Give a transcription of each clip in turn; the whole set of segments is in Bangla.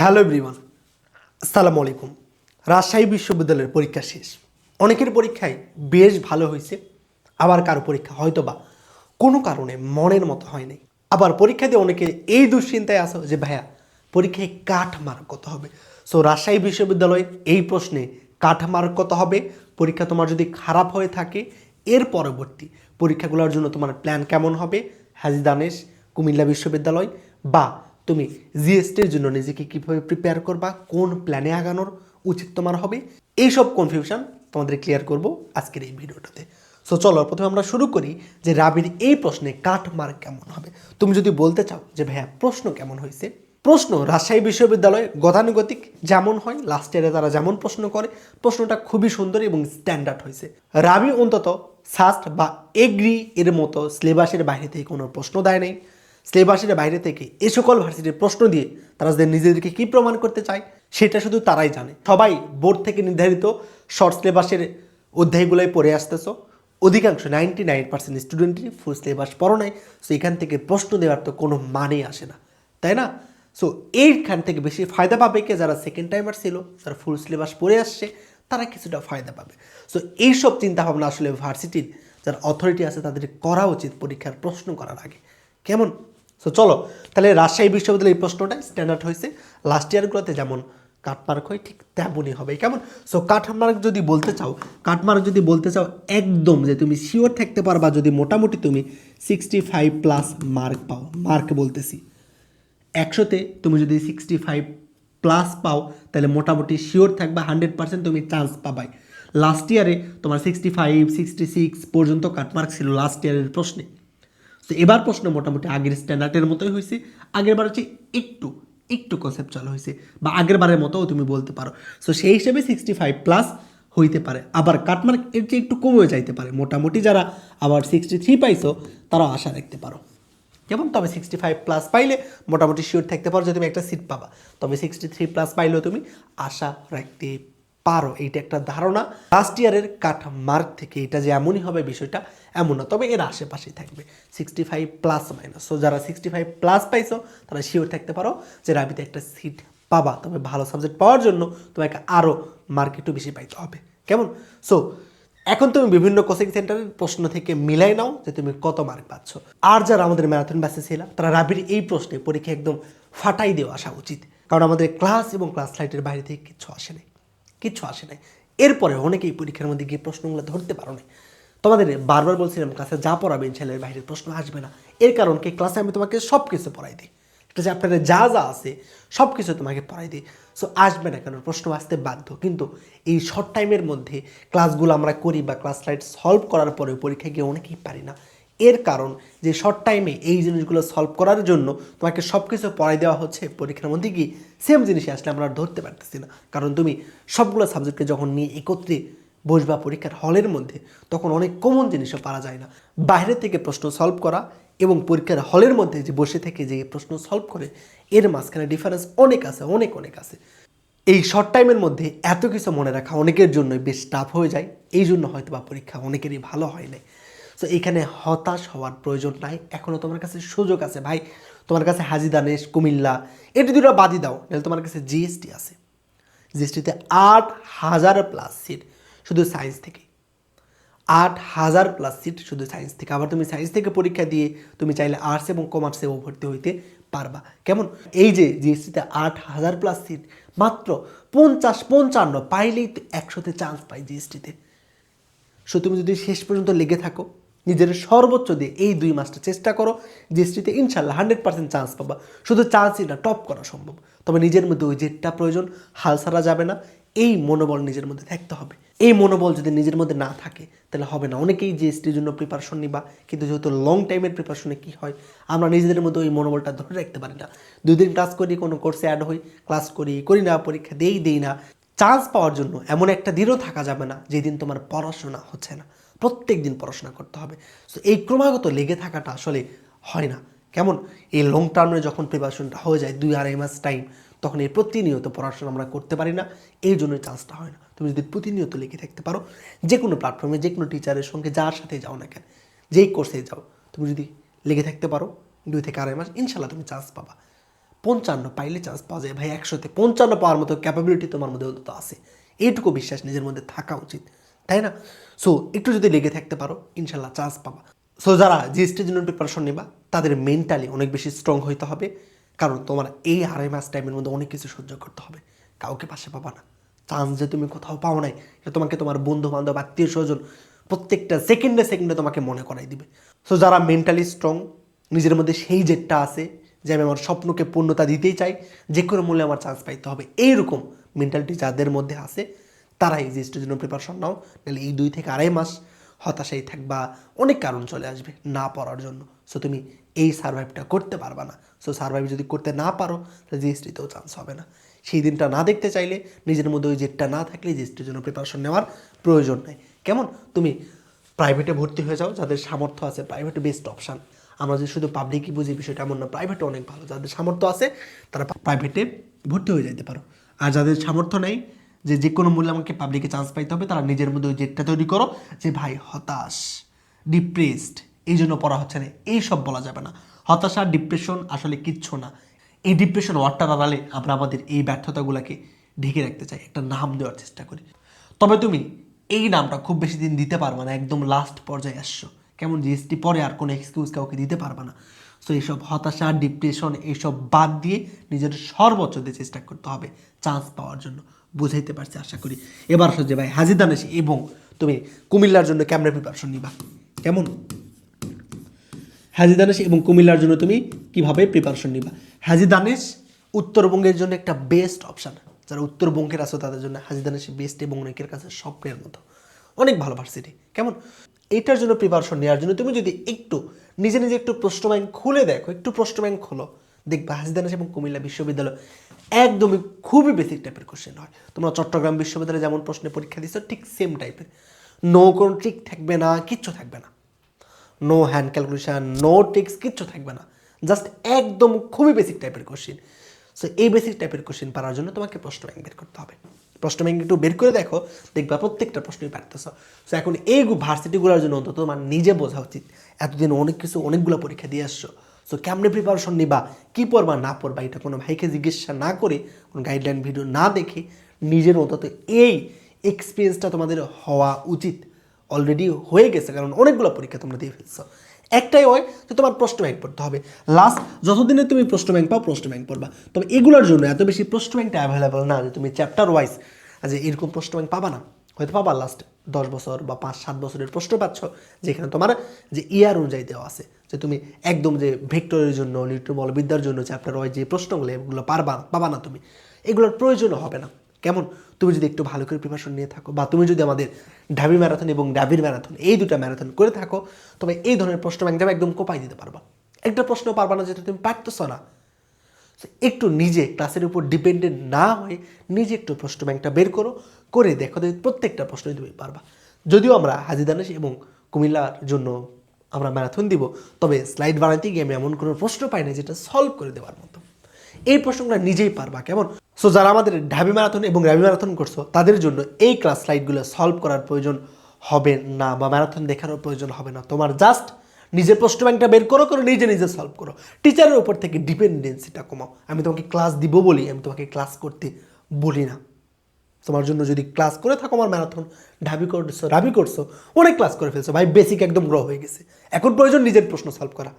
হ্যালো এভরিওয়ান, আসসালামু আলাইকুম। রাজশাহী বিশ্ববিদ্যালয়ের পরীক্ষা শেষ। অনেকের পরীক্ষায় বেশ ভালো হয়েছে, আবার কারও পরীক্ষা হয়তো বা কোনো কারণে মনের মতো হয় নাই। আবার পরীক্ষা দিয়ে অনেকে এই দুশ্চিন্তায় আসো যে, ভাইয়া, পরীক্ষায় কাঠ মার্ক কত হবে? সো রাজশাহী বিশ্ববিদ্যালয়ের এই প্রশ্নে কাঠ মার্ক কত হবে? পরীক্ষা তোমার যদি খারাপ হয়ে থাকে, এর পরবর্তী পরীক্ষাগুলোর জন্য তোমার প্ল্যান কেমন হবে? হাজি দানেশ, কুমিল্লা বিশ্ববিদ্যালয় বা তুমি জিএসটির জন্য নিজেকে কীভাবে প্রিপেয়ার করবা, কোন প্ল্যানে আগানোর উচিত তোমার হবে, এইসব কনফিউশন তোমাদের ক্লিয়ার করব আজকের এই ভিডিওটাতে। সো চলো, প্রথমে আমরা শুরু করি যে রাবির এই প্রশ্নে কাট মার্ক কেমন হবে। তুমি যদি বলতে চাও যে, ভাইয়া, প্রশ্ন কেমন হয়েছে? প্রশ্ন, রাজশাহী বিশ্ববিদ্যালয়ে গতানুগতিক যেমন হয় লাস্ট ইয়ারে তারা যেমন প্রশ্ন করে, প্রশ্নটা খুবই সুন্দর এবং স্ট্যান্ডার্ড হয়েছে। রাবি অন্তত সাস্ট বা এগ্রি এর মতো সিলেবাসের বাইরে থেকে কোনো প্রশ্ন দেয় নাই। সিলেবাসের বাইরে থেকে এ সকল ভার্সিটির প্রশ্ন দিয়ে তারা যে নিজেদেরকে কী প্রমাণ করতে চায়, সেটা শুধু তারাই জানে। সবাই বোর্ড থেকে নির্ধারিত শর্ট সিলেবাসের অধ্যায়গুলোই পড়ে আসতেছ। অধিকাংশ নাইনটি নাইন পার্সেন্ট স্টুডেন্টই ফুল সিলেবাস পড়ো নাই সো এখান থেকে প্রশ্ন দেওয়ার তো কোনো মানেই আসে না। তাই না? সো এইখান থেকে বেশি ফায়দা পাবে কে? যারা সেকেন্ড টাইমার ছিল, যারা ফুল সিলেবাস পড়ে আসছে, তারা কিছুটা ফায়দা পাবে। সো এইসব চিন্তাভাবনা আসলে ভার্সিটির যারা অথরিটি আছে, তাদের করা উচিত পরীক্ষার প্রশ্ন করার আগে। কেমন? সো চলো, তাহলে রাজশাহী বিশ্ববিদ্যালয়ের এই প্রশ্নটা স্ট্যান্ডার্ড হয়েছে। লাস্ট ইয়ারগুলোতে যেমন কাঠমার্ক হয়, ঠিক তেমনই হবে। কেমন? সো কাঠমার্ক যদি বলতে চাও কাঠমার্ক যদি বলতে চাও একদম যে তুমি শিওর থাকতে পারবা যদি মোটামুটি তুমি সিক্সটি ফাইভ প্লাস মার্ক পাও। মার্ক বলতেছি। একশোতে তুমি যদি সিক্সটি ফাইভ প্লাস পাও, তাহলে মোটামুটি শিওর থাকবা হান্ড্রেড পার্সেন্ট তুমি চান্স পাবাই। লাস্ট ইয়ারে তোমার সিক্সটি ফাইভ সিক্সটি সিক্স পর্যন্ত কাটমার্ক ছিল লাস্ট ইয়ারের প্রশ্নে। তো এবার প্রশ্ন মোটামুটি আগের স্ট্যান্ডার্ডের মতোই হয়েছে আগের বার হচ্ছে একটু একটু কনসেপ্টুয়াল হয়েছে বা আগের বারের মতোও তুমি বলতে পারো। সো সেই হিসেবে সিক্সটি ফাইভ প্লাস হইতে পারে। আবার কাটমার্ক এর চেয়ে একটু কমেও যাইতে পারে। মোটামুটি যারা আবার সিক্সটি থ্রি পাইছো, তারাও আশা রাখতে পারো। যেমন তবে সিক্সটি ফাইভ প্লাস পাইলে মোটামুটি শিওর থাকতে পারো যে তুমি একটা সিট পাবা। তবে সিক্সটি থ্রি প্লাস পাইলেও তুমি আশা রাখতে পারো, এইটা একটা ধারণা। লাস্ট ইয়ারের কাঠ মার্ক থেকে এটা যে এমনই হবে বিষয়টা, এমন না। তবে এর আশেপাশেই থাকবে। Sixty five plus minus so যারা সিক্সটি ফাইভ প্লাস পাইছো, তারা শিওর থাকতে পারো যে রাবিতে একটা সিট পাবা। তবে ভালো সাবজেক্ট পাওয়ার জন্য তোমাকে আরও মার্ক একটু বেশি পাইতে হবে। কেমন? সো এখন তুমি বিভিন্ন কোচিং সেন্টারের প্রশ্ন থেকে মিলাই নাও যে তুমি কত মার্ক পাচ্ছ। আর যারা আমাদের ম্যারাথন ব্যাসে ছিল, তারা রাবির এই প্রশ্নে পরীক্ষা একদম ফাটাই দেওয়া আসা উচিত। কারণ আমাদের ক্লাস এবং ক্লাস লাইটের বাইরে থেকে কিছু আসে কিচ্ছু আসে নাই। এরপরে অনেকেই পরীক্ষার মধ্যে গিয়ে প্রশ্নগুলো ধরতে পারো না তোমাদের বারবার বলছিলাম ক্লাসে যা পড়াবেন ছেলের বাইরের প্রশ্ন আসবে না। এর কারণ কি? ক্লাসে আমি তোমাকে সব কিছু পড়াই দিই। একটা চ্যাপ্টারে যা যা আছে সব কিছু তোমাকে পড়াই দিই। সো আসবে না কেন? প্রশ্ন আসতে বাধ্য। কিন্তু এই শর্ট টাইমের মধ্যে ক্লাসগুলো আমরা করি বা ক্লাস লাইট সলভ করার পরে পরীক্ষায় গিয়ে অনেকেই পারি না। এর কারণ যে শর্ট টাইমে এই জিনিসগুলো সলভ করার জন্য তোমাকে সব কিছু পড়াই দেওয়া হচ্ছে, পরীক্ষার মধ্যে কি সেম জিনিসে আসলে আমরা ধরতে পারতেছি না। কারণ তুমি সবগুলো সাবজেক্টকে যখন নিয়ে একত্রে বসবা পরীক্ষার হলের মধ্যে, তখন অনেক কমন জিনিসও পারা যায় না। বাইরে থেকে প্রশ্ন সলভ করা এবং পরীক্ষার হলের মধ্যে যে বসে থেকে যে প্রশ্ন সলভ করে, এর মাঝখানে ডিফারেন্স অনেক আছে, অনেক অনেক আছে। এই শর্ট টাইমের মধ্যে এত কিছু মনে রাখা অনেকের জন্যই বেশ টাফ হয়ে যায় এই জন্য হয়তো বা পরীক্ষা অনেকেরই ভালো হয় নাই। তো এখানে হতাশ হওয়ার প্রয়োজন নাই। এখনও তোমার কাছে সুযোগ আছে, ভাই। তোমার কাছে হাজি দানেশ, কুমিল্লা এটি দুটো বাদই দাও, নাহলে তোমার কাছে জিএসটি আছে। জিএসটিতে আট হাজার প্লাস সিট শুধু সায়েন্স থেকে। আট হাজার প্লাস সিট শুধু সায়েন্স থেকে। আবার তুমি সায়েন্স থেকে পরীক্ষা দিয়ে তুমি চাইলে আর্টস এবং কমার্সেও ভর্তি হইতে পারবা। কেমন? এই যে জিএসটিতে আট হাজার প্লাস সিট মাত্র পঞ্চাশ পঞ্চান্ন, পাইলেই তো একশোতে চান্স পাই জিএসটিতে সো তুমি যদি শেষ পর্যন্ত লেগে থাকো নিজের সর্বোচ্চ দিয়ে এই দুই মাসটা চেষ্টা করো জিএসটিতে ইনশাল্লাহ হান্ড্রেড পার্সেন্ট চান্স পাবা। শুধু চান্সই না টপ করা সম্ভব। তবে নিজের মধ্যে ওই জেটটা প্রয়োজন, হাল ছাড়া যাবে না। এই মনোবল নিজের মধ্যে থাকতে হবে। এই মনোবল যদি নিজের মধ্যে না থাকে, তাহলে হবে না। অনেকেই জিএসটির জন্য প্রিপারেশন নিবা, কিন্তু যেহেতু লং টাইমের প্রিপারেশনে কী হয়, আমরা নিজেদের মধ্যে ওই মনোবলটা ধরে রাখতে পারি না। দুই দিন ক্লাস করি, কোনো কোর্সে অ্যাড হই ক্লাস করি করি না, পরীক্ষা দেই দেই না। চান্স পাওয়ার জন্য এমন একটা দিনও থাকা যাবে না, যেদিন তোমার পড়াশোনা হচ্ছে না। প্রত্যেক দিন পড়াশোনা করতে হবে। সো এই ক্রমাগত লেগে থাকাটা আসলে হয় না। কেমন? এই লং টার্মে যখন প্রিপারেশনটা হয়ে যায়, দুই আড়াই মাস টাইম তখন এই প্রতিনিয়ত পড়াশোনা আমরা করতে পারি না। এই জন্য চান্সটা হয় না। তুমি যদি প্রতিনিয়ত লেগে থাকতে পারো, যে কোনো প্ল্যাটফর্মে যে কোনো টিচারের সঙ্গে, যার সাথে যাও না কেন, যেই কোর্সে যাও, তুমি যদি লেগে থাকতে পারো, দুই থেকে আড়াই মাস ইনশাল্লাহ তুমি চান্স পাবা। পঞ্চান্ন পাইলে চান্স পাওয়া যায়। ভাই, একশোতে পঞ্চান্ন পাওয়ার মতো ক্যাপাবিলিটি তোমার মধ্যে অন্তত আছে। এইটুকু বিশ্বাস নিজের মধ্যে থাকা উচিত। তাই না? সো একটু যদি লেগে থাকতে পারো, ইনশাল্লাহ চান্স পাবা। সো যারা জিএসটির জন্য প্রিপারেশন নেবা, তাদের মেন্টালি অনেক বেশি স্ট্রং হইতে হবে। কারণ তোমার এই আড়াই মাস টাইমের মধ্যে অনেক কিছু সহ্য করতে হবে। কাউকে পাশে পাবা না। চান্স যে তুমি কোথাও পাও নাই তোমাকে তোমার বন্ধু বান্ধব আত্মীয় স্বজন প্রত্যেকটা সেকেন্ডে সেকেন্ডে তোমাকে মনে করাই দিবে। সো যারা মেন্টালি স্ট্রং নিজের মধ্যে সেই জেটটা আছে যে আমি আমার স্বপ্নকে পূর্ণতা দিতেই চাই, যে কোনো মূল্যে আমার চান্স পাইতে হবে। এইরকম মেন্টালিটি যাদের মধ্যে আছে তারাই জিএসটির জন্য প্রিপারেশন নাও, নাহলে এই দুই থেকে আড়াই মাস হতাশাই থাকবা অনেক কারণ চলে আসবে না পড়ার জন্য। সো তুমি এই সার্ভাইভটা করতে পারবা না। সো সার্ভাইভ যদি করতে না পারো, তাহলে জিএসটিতেও চান্স হবে না। সেই দিনটা না দেখতে চাইলে নিজের মধ্যে ওই জেটটা না থাকলে জিএসটির জন্য প্রিপারেশন নেওয়ার প্রয়োজন নেই। কেমন? তুমি প্রাইভেটে ভর্তি হয়ে যাও, যাদের সামর্থ্য আছে প্রাইভেটে বেস্ট অপশান আমরা যে শুধু পাবলিকই বুঝি বিষয়টা এমন না প্রাইভেটে অনেক ভালো। যাদের সামর্থ্য আছে, তারা প্রাইভেটে ভর্তি হয়ে যেতে পারো। আর যাদের সামর্থ্য নেই যে যে কোনো মূল্যে আমাকে পাবলিকে চান্স পাইতে হবে, তারা নিজের মধ্যে ওই জেটটা তৈরি করো যে, ভাই, হতাশ ডিপ্রেসড এই জন্য পড়া হচ্ছে না। এই সব বলা যাবে না। হতাশা ডিপ্রেশন আসলে কিচ্ছু না। এই ডিপ্রেশন ওয়ার্ডটার আড়ালে আমরা আমাদের এই ব্যর্থতাগুলোকে ঢেকে রাখতে চাই, একটা নাম দেওয়ার চেষ্টা করি। তবে তুমি এই নামটা খুব বেশি দিন দিতে পারবে না, একদম লাস্ট পর্যায়ে আসছো। কেমন জিএসটি পরে আর কোনো এক্সকিউজ কাউকে দিতে পারবে না। সো এইসব হতাশা ডিপ্রেশন এইসব বাদ দিয়ে নিজের সর্বোচ্চ দিয়ে চেষ্টা করতে হবে চান্স পাওয়ার জন্য। বুঝাইতে পারছি, আশা করি। এবার যে ভাই হাজির দানেশ এবং তুমি কুমিল্লার জন্য ক্যামেরা প্রিপারেশন নিবা? কেমন? হাজি দানেশ এবং কুমিল্লার জন্য তুমি কীভাবে প্রিপারেশন নিবা? হাজি দানেশ উত্তরবঙ্গের জন্য একটা বেস্ট অপশান যারা উত্তরবঙ্গের আছো, তাদের জন্য হাজি দানেশ বেস্ট এবং অনেকের কাছে স্বপ্নের মতো। অনেক ভালো ভার্সিটি কেমন? এটার জন্য প্রিপারেশন নেওয়ার জন্য তুমি যদি একটু নিজে নিজে একটু প্রশ্ন ব্যাংক খুলে দেখো, একটু প্রশ্ন ব্যাংক খোলো। দেখবা হাজি দানেশ এবং কুমিল্লা বিশ্ববিদ্যালয় একদমই খুবই বেসিক টাইপের কোশ্চেন হয়। তোমরা চট্টগ্রাম বিশ্ববিদ্যালয়ে যেমন প্রশ্নে পরীক্ষা দিচ্ছ ঠিক সেম টাইপের নো কোনো ট্রিক থাকবে না, কিচ্ছু থাকবে না। No hand calculation no tricks কিচ্ছু থাকবে না। জাস্ট একদম খুবই বেসিক টাইপের কোশ্চেন সো এই বেসিক টাইপের কোশ্চেন পারার জন্য তোমাকে প্রশ্ন ব্যাংক বের করতে হবে। প্রশ্ন ব্যাংক একটু বের করে দেখো, দেখবা প্রত্যেকটা প্রশ্নই পারতেছ। সো এখন এই ভার্সিটিগুলোর জন্য অন্তত তোমার নিজে বোঝা উচিত এতদিন অনেক কিছু, অনেকগুলো পরীক্ষা দিয়ে আসছো। সো কেমনে প্রিপারেশন নিবা? কী পড়বা? না পড়বা? এটা কোনো ভাইকে জিজ্ঞাসা না করে, কোনো গাইডলাইন ভিডিও না দেখে নিজের অন্তত এই এক্সপিরিয়েন্সটা তোমাদের হওয়া উচিত। অলরেডি হয়ে গেছে, কারণ অনেকগুলো পরীক্ষা তোমরা দিয়ে ফেলছো। একটাই হয় যে তোমার প্রশ্ন ব্যাংক পড়তে হবে। লাস্ট যতদিনে তুমি প্রশ্ন ব্যাংক পাও, প্রশ্ন ব্যাংক পড়বা। তবে এগুলোর জন্য এত বেশি প্রশ্ন ব্যাংকটা অ্যাভেলেবল না যে তুমি চ্যাপ্টার ওয়াইজ যে এরকম প্রশ্ন ব্যাংক পাবা না। হয়তো পাবা লাস্ট দশ বছর বা পাঁচ, সাত বছরের প্রশ্ন পাচ্ছ, যেখানে তোমার যে ইয়ার অনুযায়ী দেওয়া আছে, যে তুমি একদম যে ভেক্টরের জন্য লিট্র বলবিদ্যার জন্য চ্যাপ্টার ওয়াইজ যে প্রশ্নগুলো, এগুলো পারবা, পাবা না তুমি, এগুলোর প্রয়োজনও হবে না। কেমন? তুমি যদি একটু ভালো করে প্রিপারেশন নিয়ে থাকো, বা তুমি যদি আমাদের ঢাবি ম্যারাথন এবং ডাবির ম্যারাথন এই দুটো ম্যারাথন করে থাকো, তবে এই ধরনের প্রশ্ন যাবে একদম কোপাই দিতে পারবা। একটা প্রশ্ন পারবা না যেটা তুমি পারতেছো না। একটু নিজে ক্লাসের উপর ডিপেন্ডেন্ট না হয়ে নিজে একটু প্রশ্ন ব্যাংকটা বের করো, করে দেখো যে প্রত্যেকটা প্রশ্নই তুমি পারবা। যদিও আমরা হাজিদানেশ এবং কুমিল্লার জন্য আমরা ম্যারাথন দিব, তবে স্লাইড বানাতে গিয়ে আমি এমন কোনো প্রশ্ন পাই না যেটা সলভ করে দেওয়ার মতো। এই প্রশ্নগুলো নিজেই পারবা, কেমন? সো যারা আমাদের ঢাবি ম্যারাথন এবং র্যাবি ম্যারাথন করছ, তাদের জন্য এই ক্লাস স্লাইডগুলো সলভ করার প্রয়োজন হবে না বা ম্যারাথন দেখানোর প্রয়োজন হবে না। তোমার জাস্ট নিজের প্রশ্ন ব্যাংকটা বের করো, করে, নিজে নিজে সলভ করো। টিচারের উপর থেকে ডিপেন্ডেন্সিটা কমাও। আমি তোমাকে ক্লাস দিব বলি, আমি তোমাকে ক্লাস করতে বলি না। তোমার জন্য যদি ক্লাস করে থাকো আমার ম্যারাথন ঢাবি করছ রাবি করছ, অনেক ক্লাস করে ফেলছো। ভাই বেসিক একদম গ্রো হয়ে গেছে। এখন প্রয়োজন নিজের প্রশ্ন সলভ করা।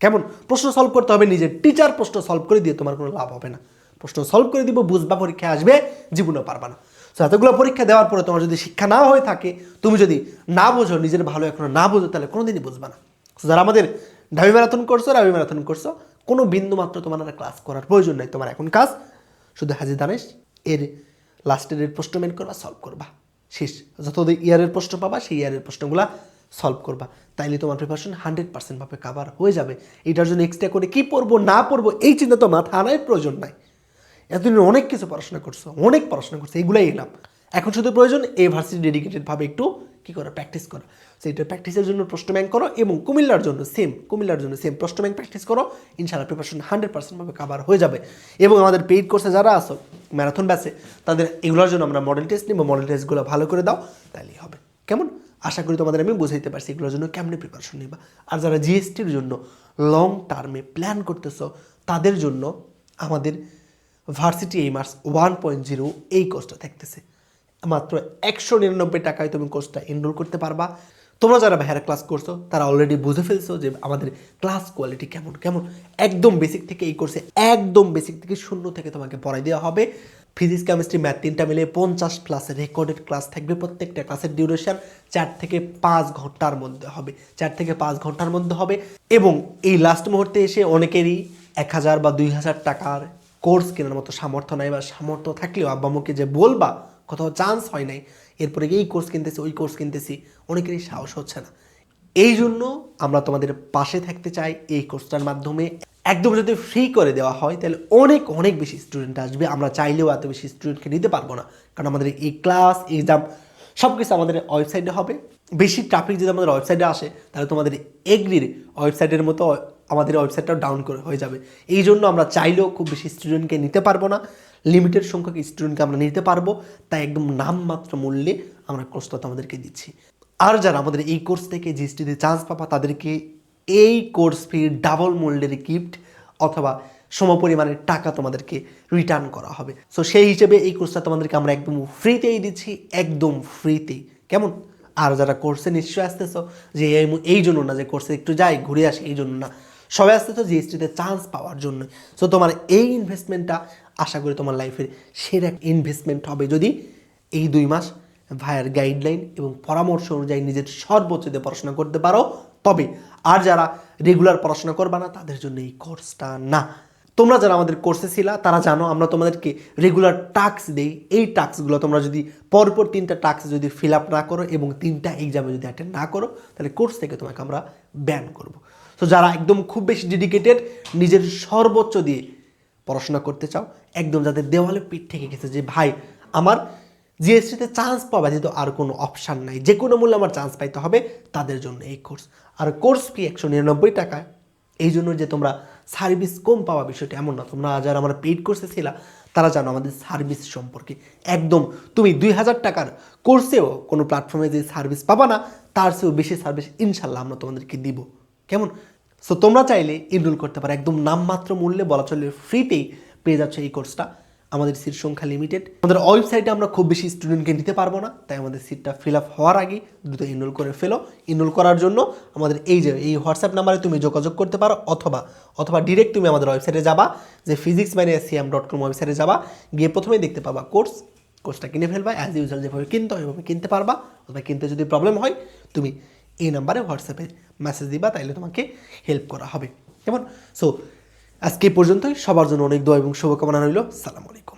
কেমন? প্রশ্ন সলভ করতে হবে নিজের টিচার প্রশ্ন সলভ করে দিয়ে তোমার কোনো লাভ হবে না। প্রশ্ন সলভ করে দিব, বুঝবা পরীক্ষা আসবে, জীবনেও পারবা না। তো এতগুলো পরীক্ষা দেওয়ার পরে তোমার যদি শিক্ষা না হয়ে থাকে, তুমি যদি না বোঝো, নিজের ভালো এখনও না বোঝো, তাহলে কোনোদিনই বুঝবা না। যারা আমাদের ঢাবি ম্যারাথন করছ, রাবি ম্যারাথন করছ, কোনো বিন্দু মাত্র তোমার আর ক্লাস করার প্রয়োজন নাই। তোমার এখন কাজ শুধু হাজি দানেশ, এর লাস্টের এর প্রশ্ন মেন করবা সলভ করবা। শেষ। যত ইয়ারের প্রশ্ন পাবা, সেই ইয়ারের প্রশ্নগুলা সলভ করবা। তাইলে তোমার প্রিপারেশন হান্ড্রেড পার্সেন্ট ভাবে কাভার হয়ে যাবে। এটার জন্য এক্সট্রা করে কি পড়ব, না পড়ব, এই চিন্তা তো মাথা আনার প্রয়োজন নাই। এতদিন অনেক কিছু পড়াশোনা করছ, অনেক পড়াশোনা করছ, এগুলাই এলাম। এখন শুধু প্রয়োজন এই ভার্সিটি ডেডিকেটেডভাবে একটু কী করো প্র্যাকটিস করো। সেইটা প্র্যাকটিসের জন্য প্রশ্ন ব্যাংক করো এবং কুমিল্লার জন্য সেম কুমিল্লার জন্য সেম প্রশ্ন ব্যাংক প্র্যাকটিস করো, ইনশাআল্লাহ প্রিপারেশন হান্ড্রেড পার্সেন্টভাবে কাভার হয়ে যাবে। এবং আমাদের পেইড কোর্সে যারা আসো ম্যারাথন ব্যাচে তাদের এগুলোর জন্য আমরা মডেল টেস্ট নিব মডেল টেস্টগুলো ভালো করে দাও, তাহলেই হবে। কেমন? আশা করি তোমাদের আমি বুঝাইতে পারছি, এগুলোর জন্য কেমনে প্রিপারেশন নিবা। আর যারা জিএসটির জন্য লং টার্মে প্ল্যান করতেছ, তাদের জন্য আমাদের ভার্সিটি এই মার্স ওয়ান পয়েন্ট জিরো এই কোর্সটা থাকতেছে। মাত্র একশো নিরানব্বই টাকায় তুমি কোর্সটা এনরোল করতে পারবা। তোমরা যারা ভাইয়ারা ক্লাস করছ, তারা অলরেডি বুঝে ফেলছো যে আমাদের ক্লাস কোয়ালিটি কেমন কেমন? একদম বেসিক থেকে এই কোর্সে একদম বেসিক থেকে শূন্য থেকে তোমাকে পড়াই দেওয়া হবে। ফিজিক্স কেমিস্ট্রি ম্যাথ তিনটা মিলে পঞ্চাশ প্লাস রেকর্ডেড ক্লাস থাকবে প্রত্যেকটা ক্লাসের ডিউরেশন চার থেকে পাঁচ ঘণ্টার মধ্যে হবে। চার থেকে পাঁচ ঘণ্টার মধ্যে হবে এবং এই লাস্ট মুহূর্তে এসে অনেকেরই এক হাজার বা দুই হাজার টাকার কোর্স কেনার মতো সামর্থ্য নাই বা সামর্থ্য থাকলেও আব্বামুকে যে বলবা, কোথাও চান্স হয় নাই। এরপরে এই কোর্স কিনতেছি, ওই কোর্স কিনতেছি, অনেকেরই সাহস হচ্ছে না। এই জন্য আমরা তোমাদের পাশে থাকতে চাই এই কোর্সটার মাধ্যমে। একদম যদি ফ্রি করে দেওয়া হয়, তাহলে অনেক অনেক বেশি স্টুডেন্ট আসবে। আমরা চাইলেও এত বেশি স্টুডেন্টকে নিতে পারব না। কারণ আমাদের এই ক্লাস এক্সাম সব কিছু আমাদের ওয়েবসাইটে হবে। বেশি ট্রাফিক যদি আমাদের ওয়েবসাইটে আসে, তাহলে তোমাদের এগ্রির ওয়েবসাইটের মতো আমাদের ওয়েবসাইটটাও ডাউন করে হয়ে যাবে। এই জন্য আমরা চাইলেও খুব বেশি স্টুডেন্টকে নিতে পারব না। লিমিটেড সংখ্যক স্টুডেন্টকে আমরা নিতে পারব, তাই একদম নামমাত্র মূল্যে আমরা কোর্সটা তোমাদেরকে দিচ্ছি। আর যারা আমাদের এই কোর্স থেকে জিএসটিতে চান্স পাবা, তাদেরকে এই কোর্স ফি ডাবল মূল্যের গিফট অথবা সমপরিমাণের টাকা তোমাদেরকে রিটার্ন করা হবে। সো সেই হিসেবে এই কোর্সটা তোমাদেরকে আমরা একদম ফ্রিতেই দিচ্ছি, একদম ফ্রিতেই কেমন? আর যারা কোর্সে নিশ্চয়ই আসতেছ, যে এই জন্য না, যে কোর্সে একটু যাই, ঘুরে আসি, এই জন্য না। সবাই আসতে তো জিএসটিতে চান্স পাওয়ার জন্য। সো তোমার এই ইনভেস্টমেন্টটা আশা করি তোমার লাইফের সেরা ইনভেস্টমেন্ট হবে যদি এই দুই মাস ভাইয়ের গাইডলাইন এবং পরামর্শ অনুযায়ী নিজের সর্বোচ্চ দিয়ে পড়াশোনা করতে পারো। তবে আর যারা রেগুলার পড়াশোনা করবে না, তাদের জন্য এই কোর্সটা না। তোমরা যারা আমাদের কোর্সে ছিলা, তারা জানো আমরা তোমাদেরকে রেগুলার টাস্ক দেই। এই টাস্কগুলো তোমরা যদি পরপর তিনটা টাস্ক যদি ফিল আপ না করো এবং তিনটা এক্সামে যদি অ্যাটেন্ড না করো, তাহলে কোর্স থেকে তোমাকে আমরা ব্যান করব। তো যারা একদম খুব বেশি ডেডিকেটেড নিজের সর্বোচ্চ দিয়ে পড়াশোনা করতে চাও, একদম যাদের দেওয়ালে পিঠ থেকে গেছে যে, ভাই, আমার জিএসটিতে চান্স পাওয়া যেহেতু আর কোনো অপশান নাই। যে কোনো মূল্যে আমার চান্স পাইতে হবে, তাদের জন্য এই কোর্স আর কোর্স ফি একশো নিরানব্বই টাকা এই জন্য যে তোমরা সার্ভিস কম পাওয়া বিষয়টা এমন না। তোমরা যারা আমরা পেইড কোর্সে ছিলা, তারা জানো আমাদের সার্ভিস সম্পর্কে। একদম, তুমি দুই হাজার টাকার কোর্সেও কোনো প্ল্যাটফর্মে যে সার্ভিস পাবা না, তার চেয়েও বেশি সার্ভিস ইনশাল্লাহ আমরা তোমাদেরকে দিব। কেমন? সো তোমরা চাইলে এনরোল করতে পারো। একদম নামমাত্র মূল্যে বলা চলে ফ্রিতেই পেয়ে যাচ্ছে এই কোর্সটা আমাদের সিট সংখ্যা লিমিটেড আমাদের ওয়েবসাইটে আমরা খুব বেশি স্টুডেন্টকে নিতে পারব না। তাই আমাদের সিটটা ফিল আপ হওয়ার আগে দ্রুত এনরোল করে ফেলো। এনরোল করার জন্য আমাদের এই যে, এই হোয়াটসঅ্যাপ নাম্বারে তুমি যোগাযোগ করতে পারো, অথবা অথবা ডিরেক্ট তুমি আমাদের ওয়েবসাইটে যাবা, যে ফিজিক্স মানে সিএম ডট কম ওয়েবসাইটে যাবা, গিয়ে প্রথমেই দেখতে পাবা কোর্স কোর্সটা কিনে ফেলবা অ্যাজ ইউজুয়াল যেভাবে কিনতে হয় ওইভাবে কিনতে পারবা। অথবা কিনতে যদি প্রবলেম হয়, তুমি এই নাম্বারে হোয়াটসঅ্যাপে মেসেজ দিবা, তাইলে তোমাকে হেল্প করা হবে। কেমন? সো আজকে পর্যন্তই। সবার জন্য অনেক দোয়া এবং শুভকামনা রইল। সালাম আলাইকুম।